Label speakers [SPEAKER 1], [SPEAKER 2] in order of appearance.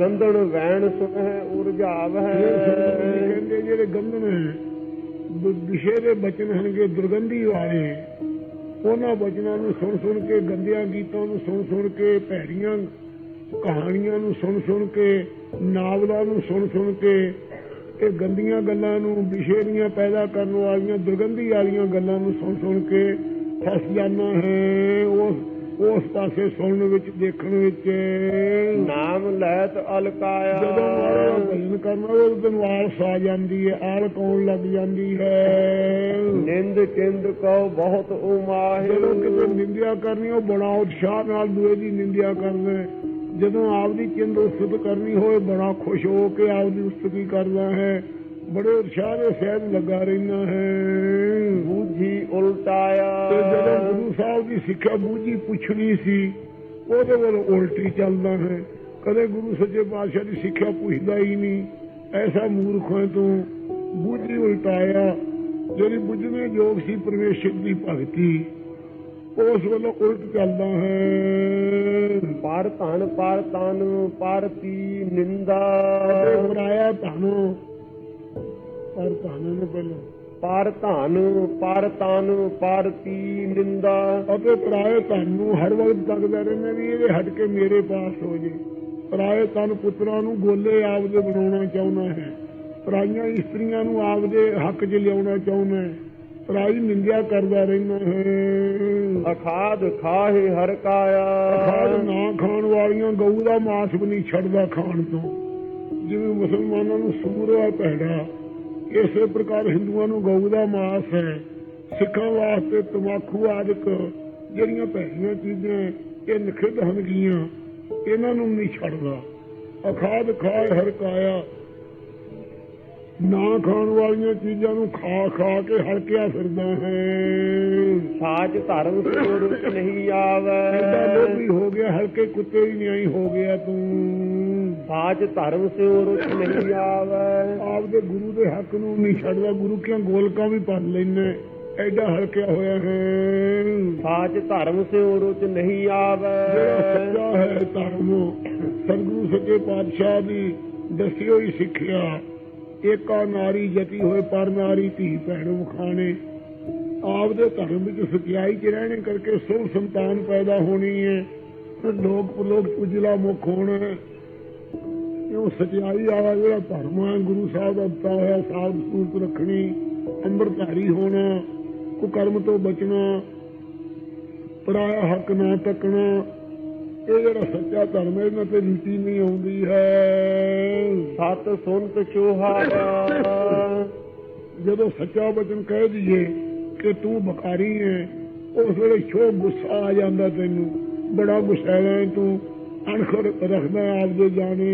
[SPEAKER 1] ਗੰਧਣ ਵੈਣ ਸੁਨਹਿ ਉਰਝਾਵ ਹੈ।
[SPEAKER 2] ਕਹਿੰਦੇ ਜਿਹੜੇ ਗੰਧਨ ਵਿਸ਼ੇ ਦੇ ਬਚਨ ਹਨਗੇ ਦੁਰਗੰਧੀ ਵਾਲੇ। ਉਹਨਾਂ ਬਚਨਾਂ ਨੂੰ ਸੁਣ ਸੁਣ ਕੇ ਗੰਦਿਆਂ ਗੀਤਾਂ ਨੂੰ ਸੁਣ ਸੁਣ ਕੇ, ਭੈੜੀਆਂ ਕਹਾਣੀਆਂ ਨੂੰ ਸੁਣ ਸੁਣ ਕੇ, ਨਾਵਲਾਂ ਨੂੰ ਸੁਣ ਸੁਣ ਕੇ ਇਹ ਗੰਦੀਆਂ ਗੱਲਾਂ ਨੂੰ ਵਿਸ਼ੇ ਦੀਆਂ ਪੈਦਾ ਕਰਨ ਵਾਲੀਆਂ ਦੁਰਗੰਧੀ ਵਾਲੀਆਂ ਗੱਲਾਂ ਨੂੰ ਸੁਣ ਸੁਣ ਕੇ ਫਸ ਜਾਣਾ ਹੈ। ਉਸ ਉਸ ਪਾਸੇ ਸੁਣਨ ਵਿੱਚ ਦੇਖਣ ਵਿੱਚ।
[SPEAKER 1] ਨਾਮ ਲੈਤ ਅਲਕਾਇਆ।
[SPEAKER 2] ਜਦੋਂ ਮਾਰਾ ਭਜਨ ਕਰਨਾ ਉਹ ਦਿਨ ਆਲਸ ਆ ਜਾਂਦੀ ਹੈ ਆਲਕ ਆਉਣ ਲੱਗ ਜਾਂਦੀ ਹੈ।
[SPEAKER 1] ਨਿੰਦ ਚਿੰਦ ਕਉ ਬਹੁਤ ਉਮਾਹਿ।
[SPEAKER 2] ਜਦੋਂ ਕਿਤੇ ਨਿੰਦਿਆ ਕਰਨੀ ਉਹ ਬੜਾ ਉਤਸ਼ਾਹ ਨਾਲ ਦੂਏ ਦੀ ਨਿੰਦਿਆ ਕਰਦਾ। ਜਦੋਂ ਆਪਦੀ ਚਿੰਦ ਉਸਤਤ ਕਰਨੀ ਹੋਏ ਬੜਾ ਖੁਸ਼ ਹੋ ਕੇ ਆਪਦੀ ਉਸਤਤੀ ਕਰਦਾ ਹੈ। ਬੜੇ ਉਤਸ਼ਾਹ ਦੇ ਸਹਿਜ ਲੱਗਾ ਰਹਿਣਾ ਹੈ।
[SPEAKER 1] ਬੂਝੀ ਉਲਟਾਇਆ।
[SPEAKER 2] ਸਾਹਿਬ ਦੀ ਸਿੱਖਿਆ ਬੂਝੀ ਪੁੱਛਣੀ ਸੀ ਉਹਦੇ ਵੱਲ ਉਲਟੀ ਚੱਲਦਾ ਹੈ। ਕਦੇ ਗੁਰੂ ਸੱਚੇ ਪਾਤਸ਼ਾਹ ਦੀ ਸਿੱਖਿਆ ਪੁੱਛਦਾ ਹੀ ਨਹੀਂ। ਐਸਾ ਮੂਰਖ ਹੈ ਤੂੰ ਬੂਝੀ ਉਲਟਾਇਆ ਜਿਹੜੀ ਬੁੱਝਣੇ ਯੋਗ ਸੀ ਪਰਮੇਸ਼ਰ ਦੀ ਭਗਤੀ। ਉਸ ਵੱਲੋਂ ਉਲਟ ਚੱਲਦਾ ਹੈ।
[SPEAKER 1] ਪਰ ਧਨ ਪਰ ਤਨ ਪਰ ਤੀ ਨਿੰਦਾ।
[SPEAKER 2] ਬੁਰਾਇਆ ਧਨ। ਪਰ ਧਨ ਨੂੰ ਪਹਿਲਾਂ
[SPEAKER 1] ਪਰ ਧਨ ਪਰ ਤਨ ਪਰ ਤੀ ਨਿੰਦਾ।
[SPEAKER 2] ਅਤੇ ਪਰਾਏ ਧਨ ਨੂੰ ਹਰ ਵਕਤ ਤੱਕਦਾ ਰਹਿੰਦਾ ਵੀ ਇਹਦੇ ਹਟ ਕੇ ਮੇਰੇ ਪਾਸ ਹੋ ਜੇ। ਪਰਾਏ ਤਨ ਪੁੱਤਰਾਂ ਨੂੰ ਗੋਲੇ ਆਪਦੇ ਬਣਾਉਣਾ ਚਾਹੁੰਦਾ ਹੈ। ਪਰਾਈਆਂ ਇਸਤਰੀਆਂ ਨੂੰ ਆਪਦੇ ਹੱਕ 'ਚ ਲਿਆਉਣਾ ਚਾਹੁੰਦਾ ਹੈ। ਪਰਾਈ ਨਿੰਦਿਆ ਕਰਦਾ ਰਹਿੰਦਾ ਹੈ।
[SPEAKER 1] ਅਖਾਦ ਖਾਹੇ ਹਰ ਕਾਇਆ।
[SPEAKER 2] ਖਾਦ ਨਾ ਖਾਣ ਵਾਲੀਆਂ ਗਊ ਦਾ ਮਾਸ ਵੀ ਨਹੀਂ ਛੱਡਦਾ ਖਾਣ ਤੋਂ। ਜਿਵੇਂ ਮੁਸਲਮਾਨਾਂ ਨੂੰ ਸੂਰ ਹੈ ਭੈੜਾ। ਇਸੇ ਪ੍ਰਕਾਰ ਹਿੰਦੂਆਂ ਨੂੰ ਗਊ ਦਾ ਮਾਸ ਹੈ। ਸਿੱਖਾਂ ਵਾਸਤੇ ਤਮਾਕੂ ਆਦਿਕ ਜਿਹੜੀਆਂ ਭੈੜੀਆਂ ਚੀਜ਼ਾਂ ਇਹ ਨਿਖਿਧ ਹਨ ਗੀਆਂ ਇਹਨਾਂ ਨੂੰ ਨਹੀਂ ਛੱਡਦਾ। ਅਖਾਦ ਖਾਏ ਹਰ ਕਾਇਆ ਨਾ ਖਾਣ ਵਾਲੀਆਂ ਚੀਜ਼ਾਂ ਨੂੰ ਖਾ ਖਾ ਕੇ ਹਲਕਿਆ ਫਿਰਦਾ ਹੈ।
[SPEAKER 1] ਸਾਜ ਧਰਮ ਸਿਰ ਰੁਚ ਨਹੀਂ
[SPEAKER 2] ਐਡਾ
[SPEAKER 1] ਆਵੈ
[SPEAKER 2] ਲੋਭੀ ਹੋ ਗਿਆ ਹਲਕੇ ਕੁੱਤੇ ਹੀ ਨਹੀਂ ਹੋ ਗਿਆ ਤੂੰ।
[SPEAKER 1] ਸਾਜ ਧਰਮ ਸਿਰ ਰੁਚ ਨਹੀਂ ਆਵੈ।
[SPEAKER 2] ਆਪਦੇ ਗੁਰੂ ਦੇ ਹੱਕ ਨੂੰ ਨਹੀਂ ਛੱਡਦਾ ਗੁਰੂ ਕੀਆਂ ਗੋਲਕਾਂ ਵੀ ਭਰ ਲੈਨੇ ਐਡਾ ਹਲਕਿਆ ਹੋਇਆ ਹੈ।
[SPEAKER 1] ਸਾਜ ਧਰਮ ਸਿਰ ਰੁਚ ਨਹੀਂ ਆਵੈ।
[SPEAKER 2] ਜਿਹੜਾ ਸੱਚਾ ਹੈ ਧਰਮ ਸਤਿਗੁਰੂ ਸੱਚੇ ਪਾਤਸ਼ਾਹ ਦੀ ਦੱਸੀ ਹੋਈ ਸਿੱਖਿਆ। ਏਕਾ ਨਾਰੀ ਜਤੀ ਹੋਏ ਪਰ ਨਾਰੀ ਧੀ ਭੈਣ ਵਖਾਣੇ ਆਪਦੇ ਧਰਮ ਵਿੱਚ ਸਚਾਈ 'ਚ ਰਹਿਣੇ ਕਰਕੇ ਸੁਖ ਸੰਤਾਨ ਪੈਦਾ ਹੋਣੀ ਹੈ। ਲੋਕ ਪਲੋਕ ਉਜਲਾ ਮੁਖ ਹੋਣਾ। ਹੈ ਇਹ ਸਚਾਈ ਵਾਲਾ ਜਿਹੜਾ ਧਰਮ ਹੈ ਗੁਰੂ ਸਾਹਿਬ ਦਾ ਦਿੱਤਾ ਸਾਧ ਸੂਤ ਰੱਖਣੀ, ਅੰਮ੍ਰਿਤਧਾਰੀ ਹੋਣਾ, ਕੁਕਰਮ ਤੋਂ ਬਚਣਾ, ਪਰਾਇਆ ਹੱਕ ਨਾ ਤੱਕਣਾ ਇਹ ਜਿਹੜਾ ਸੱਚਾ ਧਰਮ ਹੈ, ਇਹਨਾਂ ਤੇ ਰੀਤੀ ਨਹੀਂ ਆਉਂਦੀ ਹੈ।
[SPEAKER 1] ਸਤ ਸੁਨਤ ਚੋਹਾਵਾ
[SPEAKER 2] ਜਦੋਂ ਸੱਚਾ ਬਚਨ ਕਹਿ ਦਈਏ ਕਿ ਤੂੰ ਬਕਾਰੀ ਹੈ, ਉਸ ਵੇਲੇ ਸ਼ੋਭ ਗੁੱਸਾ ਆ ਜਾਂਦਾ ਤੈਨੂੰ। ਬੜਾ ਗੁੱਸਾ ਹੈ ਤੂੰ। ਅਣਖੜ ਰੱਖਦਾ ਆਪਦੇ ਜਾਣੇ